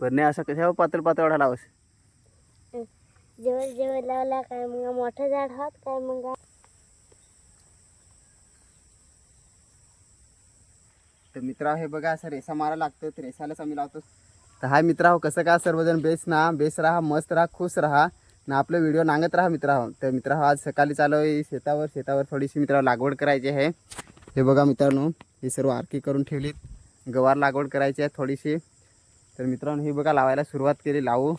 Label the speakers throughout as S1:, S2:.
S1: पण नाही असं कशा पातळ पातळ वाढा लावस
S2: जेवण जेवण लावला काय मग मोठं झाड होत काय मग?
S1: तर मित्रा हे बघा असं रेसा मारा लागतो तर रेसालाच आम्ही लावतो. तर हाय मित्रा हो कसं का सर्वजण बेस ना? बेस राहा मस्त राहा खुश राहा. ना आपलं व्हिडिओ नांगत राहा मित्रा हो. तर मित्रा हो आज सकाळी चालू आहे शेतावर शेतावर थोडीशी मित्रा लागवड करायची आहे. हे बघा मित्रांनो हे सर्व आरकी करून ठेवलीत. गवार लागवड करायची आहे थोडीशी. तर मित्रांनो हे बघा लावायला सुरुवात केली लावू.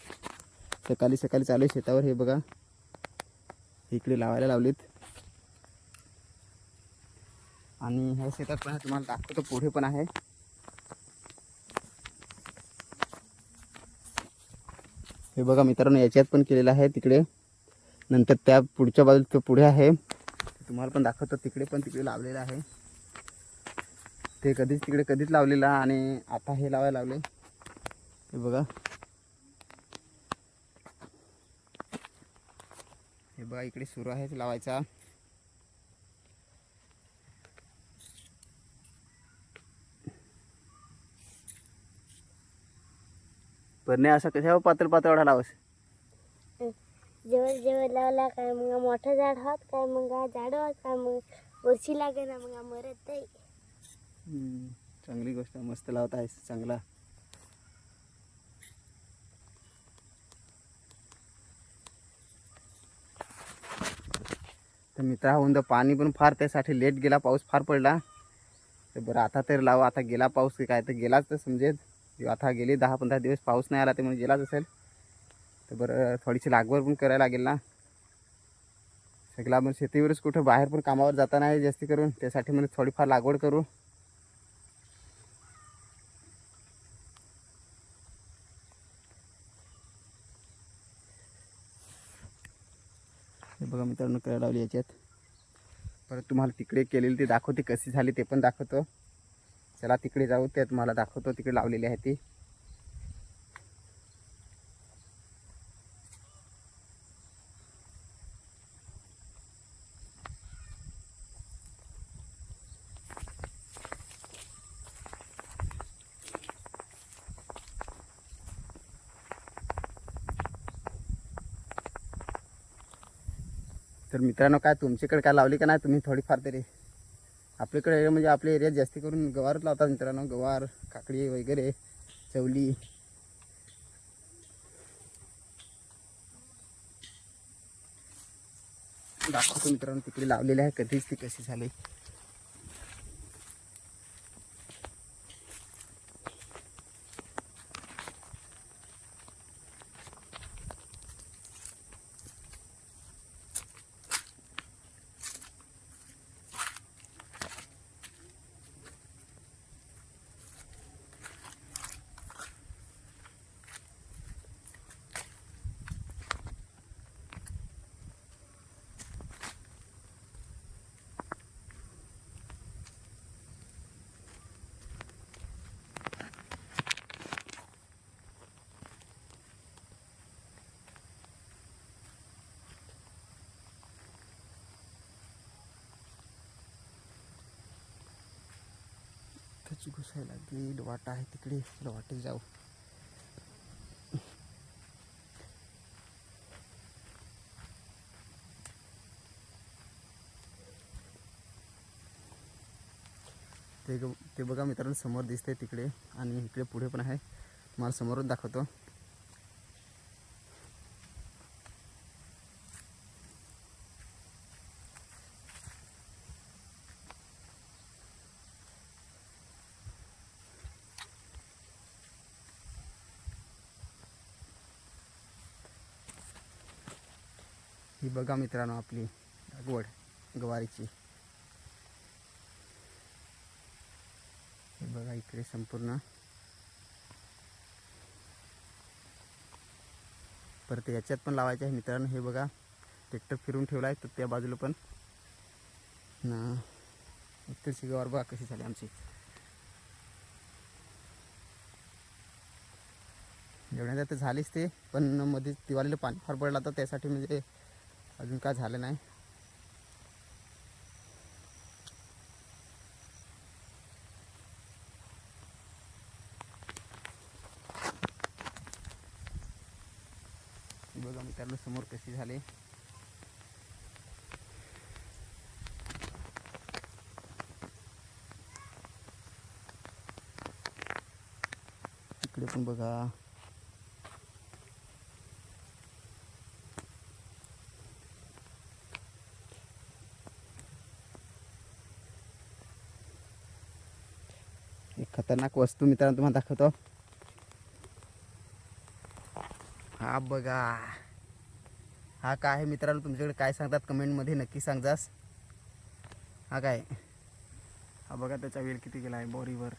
S1: सकाळी सकाळी चालू आहे शेतावर हे बघा. इकडे लावायला लावलीत. आणि ह्या शेतात पण तुम्हाला दाखवतो पुढे पण आहे. हे बघा मित्रांनो याच्यात पण केलेलं आहे तिकडे. नंतर त्या पुढच्या बाजूला तो पुढे आहे. तुम्हाला पण दाखवतो तिकडे पण तिकडे लावलेलं आहे. ते कधीच तिकडे कधीच लावलेलं आणि आता हे लावायला लावले. हे बघा. हे बघा इकडे सुरू आहे लावायचा. पण नाही असं कशा पातळ पातळ वाढा लावस
S2: जेवण जेवण लावला काय मग मोठं झाड होत काय मग झाड होत काय मग वर्षी लागे ना मग मरत नाही
S1: चांगली गोष्ट. मस्त लावत आहेस चांगला. तर मित्रा होऊन पाणी पण फार त्यासाठी लेट गेला पाऊस फार पडला. तर बरं आता तर लावा आता गेला पाऊस की काय? तर गेलाच तर समजेल. आता गेली दहा पंधरा दिवस पाऊस नाही आला ते म्हणजे गेलाच असेल. तर बरं थोडीशी लागवड पण करायला लागेल ना. सगळा आपण शेतीवरच कुठं बाहेर पण कामावर जाता नाही जास्ती करून. त्यासाठी म्हणजे थोडीफार लागवड करू. बघा मित्रांनो कळ लावली याच्यात. परत तुम्हाला तिकडे केलेली ती दाखवते कशी झाली ते पण दाखवतो. चला तिकडे जाऊ ते तुम्हाला दाखवतो तिकडे लावलेली आहे ती. तर मित्रांनो काय तुमच्याकडे काय लावली का नाही तुम्ही थोडीफार तरी आपल्याकडे म्हणजे आपल्या एरियात जास्ती करून गवारच लावतात मित्रांनो. गवार काकडी वगैरे चवली. दाखवतो मित्रांनो तिकडे लावलेली आहे. कधीच ती कशी झाली? त्याची घुसायला लागेल वाटा आहे तिकडे. वाटे जाऊ. ते ग- ते बघा मित्रांनो समोर दिसते तिकडे आणि इकडे पुढे पण आहे. तुम्हाला समोरच दाखवतो. ही बघा मित्रांनो आपली लागवड गवारीची. हे बघा इकडे संपूर्ण. परत याच्यात पण लावायचे आहे मित्रांनो. हे बघा ट्रॅक्टर फिरून ठेवला आहे तर त्या बाजूला पण. ना उत्तरची गवार बघा कशी झाली आमची. जेवण्यात तर झालीच ते पण मध्ये दिवाळीला पाणी फार पडला तर त्यासाठी म्हणजे अजून काय झालं नाही? बघा मित्रांनो समोर कशी झाले? इकडे पण बघा एक खतरनाक वस्तू मित्रांनो तुम्हाला दाखवतो. हा बघा. हा काय आहे मित्रांनो? तुमच्याकडे काय सांगतात? कमेंटमध्ये नक्की सांगजास हा काय? हा बघा त्याचा वेळ किती गेला आहे? बोरीवर.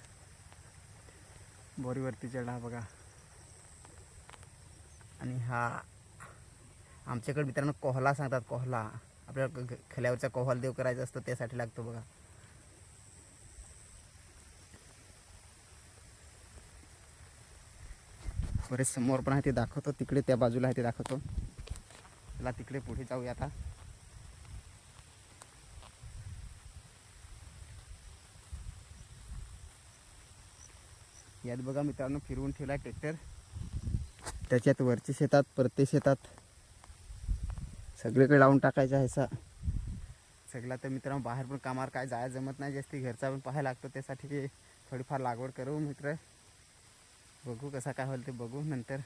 S1: बोरीवरती चढला हा बघा. आणि हा आमच्याकडे मित्रांनो कोहला सांगतात कोहला. आपल्याला खल्यावरचा कोहल देव करायचा असतो त्यासाठी लागतो बघा. बरेच समोर पण आहे ते दाखवतो. तिकडे त्या बाजूला आहे ते दाखवतो. चला तिकडे पुढे जाऊया आता. यात बघा मित्रांनो फिरवून ठेवला ट्रॅक्टर त्याच्यात वरच्या शेतात परते शेतात. सगळीकडे लावून टाकायचा आहे असा. सगळा तर मित्रांनो बाहेर पण कामावर काय जायला जमत नाही. जास्ती घरचा पण पाहायला लागतो. त्यासाठी थोडीफार लागवड करू मित्र. बघू कसा काय होईल ते बघू नंतर.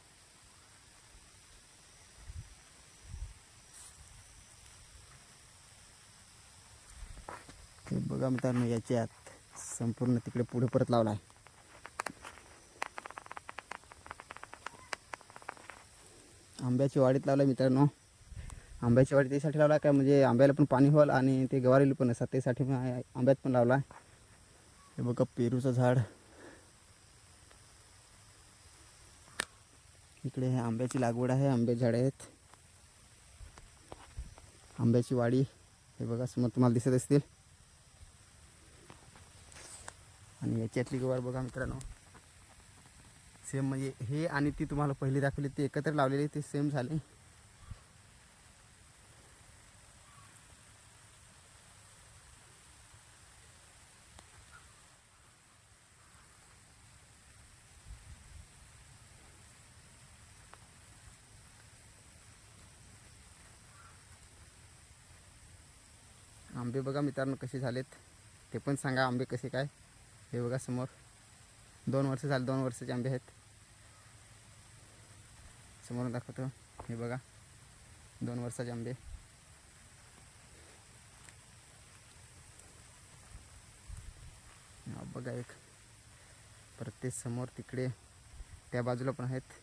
S1: बघा मित्रांनो याच्यात संपूर्ण तिकडे पुढे परत लावला आहे आंब्याची वाडीत लावला मित्रांनो. आंब्याची वाडी त्यासाठी लावला काय म्हणजे आंब्याला पण पाणी होईल आणि ते गवारीला पण असतात त्यासाठी आंब्यात पण लावला हे बघा पेरूचं झाड. इकडे हे आंब्याची लागवड आहे आंबे झाडे आहेत. आंब्याची वाडी हे बघा समोर तुम्हाला दिसत असतील. आणि याच्यातली गवार बघा मित्रांनो. सेम म्हणजे हे आणि ती तुम्हाला पहिली दाखवली ती एकत्र लावलेली ते सेम झाली. आंबे बघा मित्रांनो कसे झालेत. ते पण सांगा आंबे कसे काय. हे बघा समोर. दोन वर्ष झाले दोन वर्षाचे आंबे आहेत. समोर दाखवतो. हे बघा. दोन वर्षाचे आंबे. बघा एक. परत ते समोर तिकडे त्या बाजूला पण आहेत.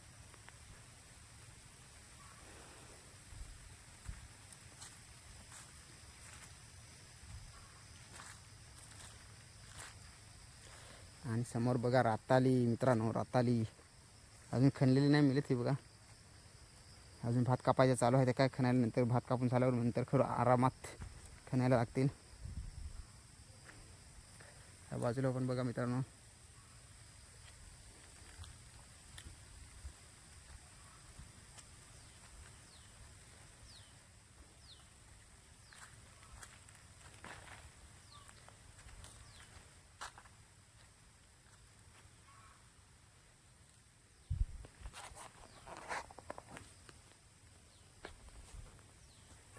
S1: आणि समोर बघा राताली मित्रांनो राताली. अजून खणलेली नाही मिळत ही बघा. अजून भात कापायचं चालू आहे ते काय खणायला नंतर भात कापून झाल्यावर नंतर खरं आरामात खणायला लागतील. बाजूला पण बघा मित्रांनो.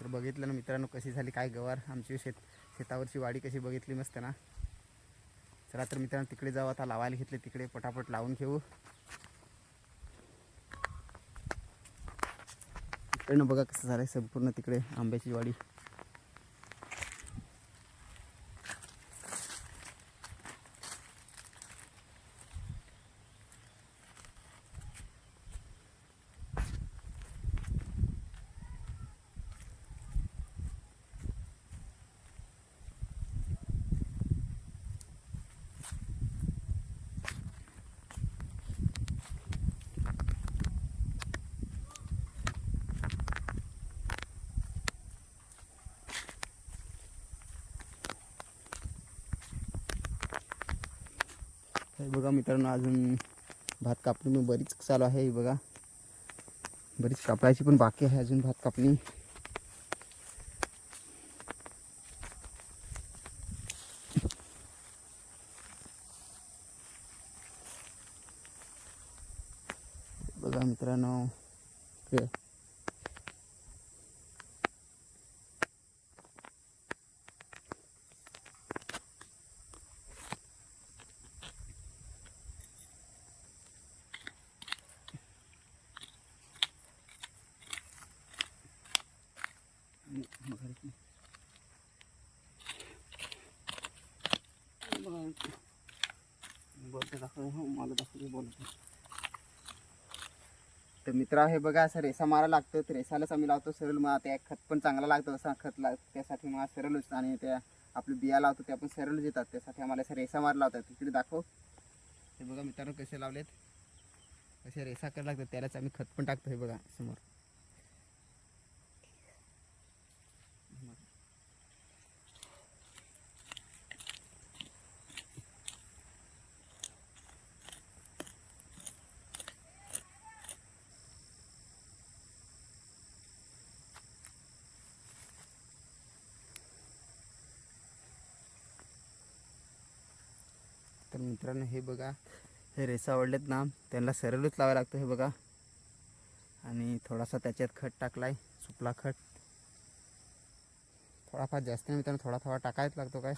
S1: तर बघितलं ना मित्रांनो कशी झाली काय गवार. आमची शेत शेतावरची वाडी कशी बघितली मस्त ना. चला तर मित्रांनो तिकडे जाऊ आता लावायला घेतले तिकडे पटापट लावून घेऊ. इकडनं बघा कसं झालं संपूर्ण तिकडे आंब्याची वाडी. हे बघा मित्रांनो अजून भात कापणी मी बरीच चालू आहे बघा. बरीच कापायची पण बाकी आहे अजून भात कापणी. बघा मित्रांनो इकडे माहीत नाही बोलते दाखव हो मला दाखवते बोलते तर मित्र हे बघा असं रेसा मारा लागतो. तर रेसालाच आम्ही लावतो सरळ मग त्या खत पण चांगला लागतो. असा खत लाग त्यासाठी मग सरळच आणि त्या आपले बिया लावतो त्या पण सरळच येतात. त्यासाठी आम्हाला असं रेसा मार लावतात. तिकडे दाखव. हे बघा मित्रांनो कसे लावलेत. कसे रेसा करायला लागतात त्यालाच आम्ही खत पण टाकतो हे बघा समोर. तर मित्रांनो हे बघा हे रेसा आवडलेत ना त्यांना सरळच लावायला लागतं हे बघा. आणि थोडासा त्याच्यात खत टाकलाय सुपला खत. थोडाफार जास्त नाही मित्रांनो थोडा थोडा टाकायच लागतो काय.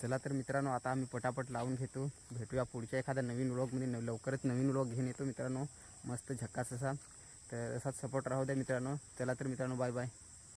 S1: चला तर मित्रांनो आता आम्ही पटापट लावून घेतो. भेटूया पुढच्या एखाद्या नवीन व्लॉगमध्ये न लवकरच नवीन व्लॉग घेऊन येतो मित्रांनो. मस्त झक्कास असा. तर असाच सपोर्ट राहू द्या मित्रांनो. चला तर मित्रांनो बाय बाय